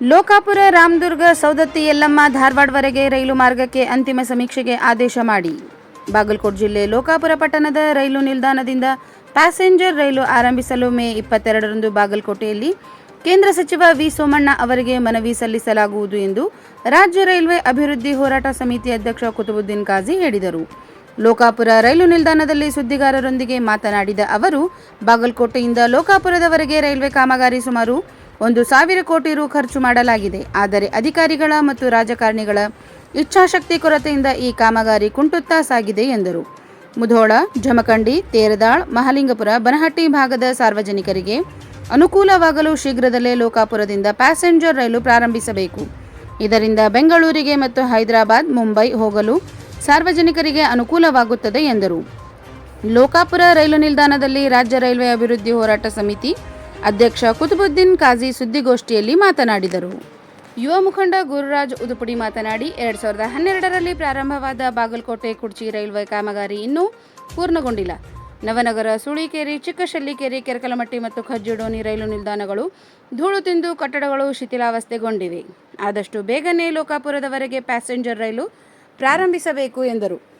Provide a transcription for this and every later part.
ಲೋಕಾಪುರ ರಾಮದುರ್ಗ ಸೌದತ್ತಿ ಯಲ್ಲಮ್ಮ ಧಾರವಾಡವರೆಗೆ ರೈಲು ಮಾರ್ಗಕ್ಕೆ ಅಂತಿಮ ಸಮೀಕ್ಷೆಗೆ ಆದೇಶ ಮಾಡಿ. ಬಾಗಲಕೋಟ್ ಜಿಲ್ಲೆ ಲೋಕಾಪುರ ಪಟ್ಟಣದ ರೈಲು ನಿಲ್ದಾಣದಿಂದ ಪ್ಯಾಸೆಂಜರ್ ರೈಲು ಆರಂಭಿಸಲು ಮೇ ಇಪ್ಪತ್ತೆರಡರಂದು ಬಾಗಲಕೋಟೆಯಲ್ಲಿ ಕೇಂದ್ರ ಸಚಿವ ವಿ ಸೋಮಣ್ಣ ಅವರಿಗೆ ಮನವಿ ಸಲ್ಲಿಸಲಾಗುವುದು ಎಂದು ರಾಜ್ಯ ರೈಲ್ವೆ ಅಭಿವೃದ್ಧಿ ಹೋರಾಟ ಸಮಿತಿ ಅಧ್ಯಕ್ಷ ಕುತುಬುದ್ದೀನ್ ಖಾಜಿ ಹೇಳಿದರು. ಲೋಕಾಪುರ ರೈಲು ನಿಲ್ದಾಣದಲ್ಲಿ ಸುದ್ದಿಗಾರರೊಂದಿಗೆ ಮಾತನಾಡಿದ ಅವರು, ಬಾಗಲಕೋಟೆಯಿಂದ ಲೋಕಾಪುರದವರೆಗೆ ರೈಲ್ವೆ ಕಾಮಗಾರಿ ಸುಮಾರು ಒಂದು ಸಾವಿರ ಕೋಟಿ ರು ಖರ್ಚು ಮಾಡಲಾಗಿದೆ. ಆದರೆ ಅಧಿಕಾರಿಗಳ ಮತ್ತು ರಾಜಕಾರಣಿಗಳ ಇಚ್ಛಾಶಕ್ತಿ ಕೊರತೆಯಿಂದ ಈ ಕಾಮಗಾರಿ ಕುಂಟುತ್ತಾ ಸಾಗಿದೆ ಎಂದರು. ಮುಧೋಳ, ಜಮಖಂಡಿ, ತೇರದಾಳ್, ಮಹಾಲಿಂಗಪುರ, ಬನಹಟ್ಟಿ ಭಾಗದ ಸಾರ್ವಜನಿಕರಿಗೆ ಅನುಕೂಲವಾಗಲು ಶೀಘ್ರದಲ್ಲೇ ಲೋಕಾಪುರದಿಂದ ಪ್ಯಾಸೆಂಜರ್ ರೈಲು ಪ್ರಾರಂಭಿಸಬೇಕು. ಇದರಿಂದ ಬೆಂಗಳೂರಿಗೆ ಮತ್ತು ಹೈದರಾಬಾದ್, ಮುಂಬೈ ಹೋಗಲು ಸಾರ್ವಜನಿಕರಿಗೆ ಅನುಕೂಲವಾಗುತ್ತದೆ ಎಂದರು. ಲೋಕಾಪುರ ರೈಲು ನಿಲ್ದಾಣದಲ್ಲಿ ರಾಜ್ಯ ರೈಲ್ವೆ ಅಭಿವೃದ್ಧಿ ಹೋರಾಟ ಸಮಿತಿ ಅಧ್ಯಕ್ಷ ಕುತುಬುದ್ದೀನ್ ಕಾಜಿ ಸುದ್ದಿಗೋಷ್ಠಿಯಲ್ಲಿ ಮಾತನಾಡಿದರು. ಯುವ ಮುಖಂಡ ಗುರುರಾಜ್ ಉದುಪುಡಿ ಮಾತನಾಡಿ, ಎರಡ್ ಸಾವಿರದ ಹನ್ನೆರಡರಲ್ಲಿ ಪ್ರಾರಂಭವಾದ ಬಾಗಲಕೋಟೆ ಕುಡ್ಚಿ ರೈಲ್ವೆ ಕಾಮಗಾರಿ ಇನ್ನೂ ಪೂರ್ಣಗೊಂಡಿಲ್ಲ. ನವನಗರ, ಸುಳಿಕೇರಿ, ಚಿಕ್ಕಶಲ್ಲಿಕೇರಿ, ಕೆರಕಲಮಟ್ಟಿ ಮತ್ತು ಖಜ್ಜುಡೋನಿ ರೈಲು ನಿಲ್ದಾಣಗಳು ಧೂಳು ತಿಂದು ಕಟ್ಟಡಗಳು ಶಿಥಿಲಾವಸ್ಥೆಗೊಂಡಿವೆ. ಆದಷ್ಟು ಬೇಗನೆ ಲೋಕಾಪುರದವರೆಗೆ ಪ್ಯಾಸೆಂಜರ್ ರೈಲು ಪ್ರಾರಂಭಿಸಬೇಕು ಎಂದರು.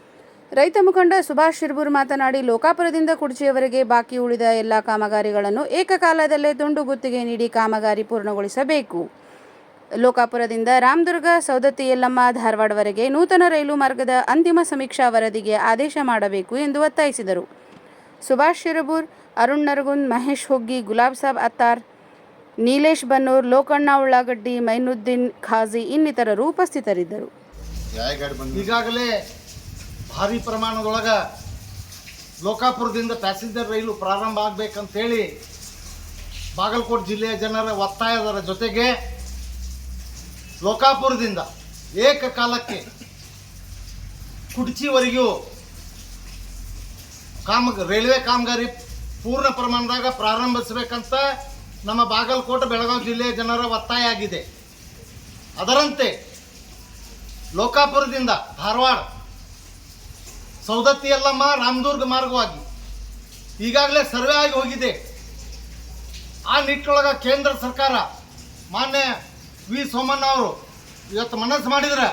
ರೈತ ಮುಖಂಡ ಸುಭಾಷ್ ಶಿರ್ಬೂರ್ ಮಾತನಾಡಿ, ಲೋಕಾಪುರದಿಂದ ಕುಡ್ಚಿಯವರೆಗೆ ಬಾಕಿ ಉಳಿದ ಎಲ್ಲ ಕಾಮಗಾರಿಗಳನ್ನು ಏಕಕಾಲದಲ್ಲೇ ತುಂಡು ಗುತ್ತಿಗೆ ನೀಡಿ ಕಾಮಗಾರಿ ಪೂರ್ಣಗೊಳಿಸಬೇಕು. ಲೋಕಾಪುರದಿಂದ ರಾಮದುರ್ಗ ಸೌದತ್ತಿ ಯಲ್ಲಮ್ಮ, ಧಾರವಾಡವರೆಗೆ ನೂತನ ರೈಲು ಮಾರ್ಗದ ಅಂತಿಮ ಸಮೀಕ್ಷಾ ವರದಿಗೆ ಆದೇಶ ಮಾಡಬೇಕು ಎಂದು ಒತ್ತಾಯಿಸಿದರು. ಸುಭಾಷ್ ಶಿರಬೂರ್, ಅರುಣ್ ನರಗುಂದ್, ಮಹೇಶ್ ಹೊಗ್ಗಿ, ಗುಲಾಬ್ ಸಾಬ್ ಅತ್ತಾರ್, ನೀಲೇಶ್ ಬನ್ನೂರ್, ಲೋಕಣ್ಣ ಉಳ್ಳಾಗಡ್ಡಿ, ಮೈನುದ್ದೀನ್ ಖಾಜಿ ಇನ್ನಿತರರು ಉಪಸ್ಥಿತರಿದ್ದರು. ಈಗಾಗಲೇ ಭಾರಿ ಪ್ರಮಾಣದೊಳಗ ಲೋಕಾಪುರದಿಂದ ಪ್ಯಾಸೆಂಜರ್ ರೈಲು ಪ್ರಾರಂಭ ಆಗ್ಬೇಕಂತೇಳಿ ಬಾಗಲಕೋಟೆ ಜಿಲ್ಲೆಯ ಜನರ ಒತ್ತಾಯದರ ಜೊತೆಗೆ ಲೋಕಾಪುರದಿಂದ ಏಕಕಾಲಕ್ಕೆ ಕುಡ್ಚಿವರೆಗೂ ಕಾಮ ರೈಲ್ವೆ ಕಾಮಗಾರಿ ಪೂರ್ಣ ಪ್ರಮಾಣದಾಗ ಪ್ರಾರಂಭಿಸಬೇಕಂತ ನಮ್ಮ ಬಾಗಲಕೋಟೆ ಬೆಳಗಾವಿ ಜಿಲ್ಲೆಯ ಜನರ ಒತ್ತಾಯ ಆಗಿದೆ. ಅದರಂತೆ ಲೋಕಾಪುರದಿಂದ ಧಾರವಾಡ ಸೌದತ್ತಿ ಯಲ್ಲಮ್ಮ ರಾಮದುರ್ಗ ಮಾರ್ಗವಾಗಿ. ಈಗಾಗಲೇ ಸರ್ವೆ ಆಗಿ ಹೋಗಿದೆ. ಆ ನಿಟ್ಟೊಳಗೆ ಕೇಂದ್ರ ಸರ್ಕಾರ, ಮಾನ್ಯ ವಿ. ಸೋಮಣ್ಣ ಅವರು ಇವತ್ತು ಮನಸ್ಸು ಮಾಡಿದರೆ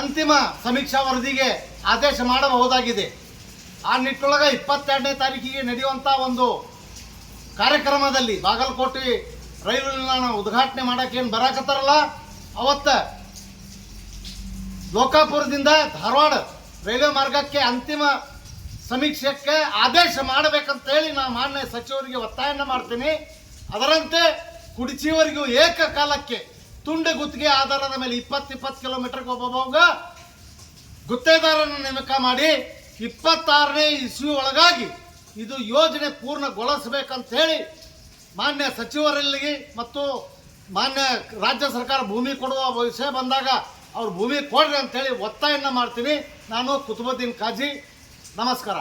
ಅಂತಿಮ ಸಮೀಕ್ಷಾ ವರದಿಗೆ ಆದೇಶ ಮಾಡಬಹುದಾಗಿದೆ. ಆ ನಿಟ್ಟೊಳಗೆ ಇಪ್ಪತ್ತೆರಡನೇ ತಾರೀಕಿಗೆ ನಡೆಯುವಂಥ ಒಂದು ಕಾರ್ಯಕ್ರಮದಲ್ಲಿ ಬಾಗಲಕೋಟೆ ರೈಲು ನಿಲ್ದಾಣ ಉದ್ಘಾಟನೆ ಮಾಡಕ್ಕೆ ಏನು ಬರಾಕತ್ತಾರಲ್ಲ, ಅವತ್ತ ಲೋಕಾಪುರದಿಂದ ಧಾರವಾಡ ರೈಲ್ವೆ ಮಾರ್ಗಕ್ಕೆ ಅಂತಿಮ ಸಮೀಕ್ಷೆಗೆ ಆದೇಶ ಮಾಡಬೇಕಂತೇಳಿ ನಾನು ಮಾನ್ಯ ಸಚಿವರಿಗೆ ಒತ್ತಾಯನ ಮಾಡ್ತೀನಿ. ಅದರಂತೆ ಕುಡಿಚಿಯವರಿಗೂ ಏಕಕಾಲಕ್ಕೆ ತುಂಡು ಗುತ್ತಿಗೆ ಆಧಾರದ ಮೇಲೆ ಇಪ್ಪತ್ತು ಇಪ್ಪತ್ತು ಕಿಲೋಮೀಟರ್ಗೆ ಒಬ್ಬೊಬ್ಬ ಗುತ್ತೇದಾರನ ನೇಮಕ ಮಾಡಿ ಇಪ್ಪತ್ತಾರನೇ ಇಸ್ವಿ ಒಳಗಾಗಿ ಇದು ಯೋಜನೆ ಪೂರ್ಣಗೊಳಿಸಬೇಕಂತ ಹೇಳಿ ಮಾನ್ಯ ಸಚಿವರಲ್ಲಿ ಮತ್ತು ಮಾನ್ಯ ರಾಜ್ಯ ಸರ್ಕಾರ ಭೂಮಿ ಕೊಡುವ ವಿಷಯ ಬಂದಾಗ ಅವ್ರು ಭೂಮಿ ಕೊಡ್ರಿ ಅಂತೇಳಿ ಒತ್ತಾಯನ್ನ ಮಾಡ್ತೀನಿ. ನಾನು ಕುತುಬುದ್ದೀನ್ ಕಾಜಿ ನಮಸ್ಕಾರ.